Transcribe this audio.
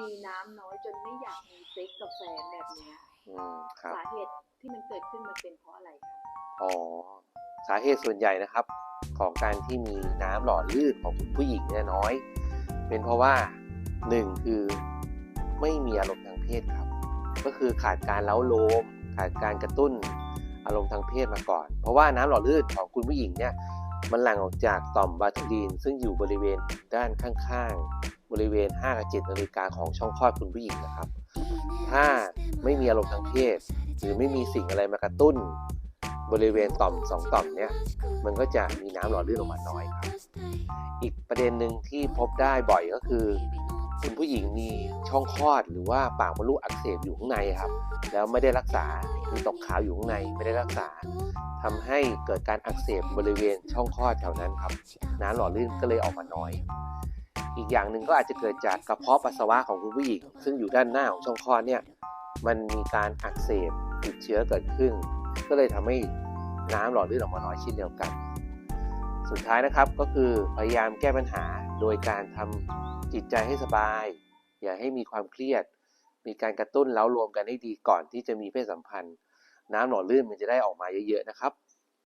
มีน้ำน้อยจนไม่อยากมีเซ็กกับแฟนแบบเนี้ยอืมครับ สาเหตุที่มันเกิดขึ้นมันเป็นเพราะอะไรคะอ๋อสาเหตุส่วนใหญ่นะครับ ของการที่มีน้ำหล่อลื่นของคุณผู้หญิงเนี่ยน้อย เป็นเพราะว่าหนึ่งคือไม่มีอารมณ์ทางเพศครับ ก็คือขาดการเล้าโลม ขาดการกระตุ้นอารมณ์ทางเพศมาก่อน เพราะว่าน้ำหล่อลื่นของคุณผู้หญิงเนี่ยมันหลั่งออกจากต่อมบาทูลีนซึ่งอยู่บริเวณด้านข้างๆ บริเวณ 5 กับ 7 นาฬิกาของช่องคลอดคุณผู้หญิงนะครับ ถ้าไม่มีอารมณ์ทางเพศ หรือไม่มีสิ่งอะไรมากระตุ้น บริเวณต่อมสองต่อมเนี่ยมันก็จะมีน้ำหล่อลื่นออกมาน้อยครับ อีกประเด็นหนึ่งที่พบได้บ่อยก็คือคุณผู้หญิงมีช่องคลอดหรือว่าปากมดลูกอักเสบอยู่ข้างในครับ แล้วไม่ได้รักษามีตกขาวอยู่ข้างในไม่ได้รักษาทำให้เกิดการอักเสบบริเวณช่องคลอดแถวนั้นครับ น้ำหล่อลื่นก็เลยออกมาน้อย อีกอย่างหนึ่งก็อาจจะเกิดจากกระเพาะปัสสาวะของคุณผู้หญิง ซึ่งอยู่ด้านหน้าของช่องคลอดเนี่ยมันมีการอักเสบติดเชื้อเกิดขึ้น ก็เลยทำให้น้ำหล่อลื่นออกมาน้อยเช่นเดียวกัน สุดท้ายนะครับก็คือพยายามแก้ปัญหาโดยการทำจิตใจให้สบาย อย่าให้มีความเครียด มีการกระตุ้นเล้ารวมกันให้ดีก่อนที่จะมีเพศสัมพันธ์ น้ำหล่อลื่นมันจะได้ออกมาเยอะๆนะครับ